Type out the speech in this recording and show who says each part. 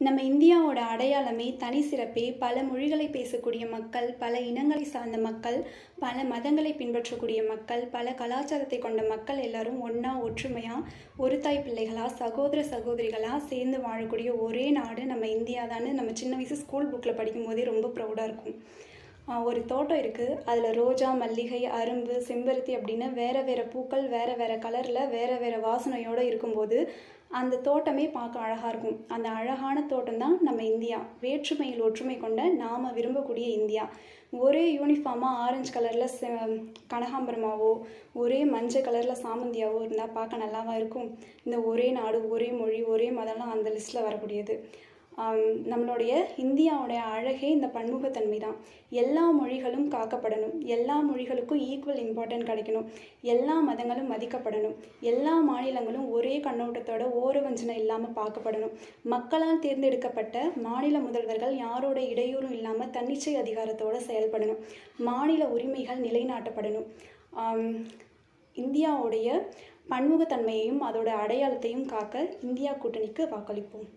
Speaker 1: நம்ம இந்தியாவோட அடையாளமே தனி சிறப்பே பல மொழிகளை பேசக்கூடிய மக்கள் பல இனங்களை சார்ந்த மக்கள் பல மதங்களை பின்பற்றக்கூடிய மக்கள் பல கலாச்சாரத்தை கொண்ட மக்கள் எல்லாரும் ஒன்றா ஒற்றுமையாக ஒரு தாய் பிள்ளைகளாக சகோதர சகோதரிகளாக சேர்ந்து வாழக்கூடிய ஒரே நாடு நம்ம இந்தியா தான்னு நம்ம சின்ன வயசு ஸ்கூல் புக்கில் படிக்கும் போதே ரொம்ப ப்ரௌடாக இருக்கும். ஒரு தோட்டம் இருக்குது அதில் ரோஜா மல்லிகை அரும்பு செம்பருத்தி அப்படின்னு வேறு வேறு பூக்கள் வேறு வேறு கலரில் வேறு வேறு வாசனையோடு இருக்கும்போது அந்த தோட்டமே பார்க்க அழகாக இருக்கும். அந்த அழகான தோட்டம் தான் நம்ம இந்தியா. வேற்றுமையில் ஒற்றுமை கொண்ட நாம் விரும்பக்கூடிய இந்தியா. ஒரே யூனிஃபார்மாக ஆரஞ்சு கலரில் செ கனகாம்பரமாவோ ஒரே மஞ்சள் கலரில் சாமந்தியாவோ இருந்தால் பார்க்க நல்லாவா இருக்கும். இந்த ஒரே நாடு ஒரே மொழி ஒரே மதம்லாம் அந்த லிஸ்ட்டில் வரக்கூடியது. நம்மளுடைய இந்தியாவுடைய அழகே இந்த பன்முகத்தன்மை தான் எல்லா மொழிகளும் காக்கப்படணும். எல்லா மொழிகளுக்கும் ஈக்குவல் இம்பார்ட்டன்ட் கிடைக்கணும். எல்லா மதங்களும் மதிக்கப்படணும். எல்லா மாநிலங்களும் ஒரே கண்ணோட்டத்தோட ஓரவஞ்சனை இல்லாமல் பார்க்கப்படணும். மக்களால் தேர்ந்தெடுக்கப்பட்ட மாநில முதல்வர்கள் யாரோட இடையூறும் இல்லாமல் தன்னிச்சை அதிகாரத்தோடு செயல்படணும். மாநில உரிமைகள் நிலைநாட்டப்படணும். இந்தியாவுடைய பன்முகத்தன்மையையும் அதோட அடையாளத்தையும் காக்க இந்தியா கூட்டணிக்கு வாக்களிப்போம்.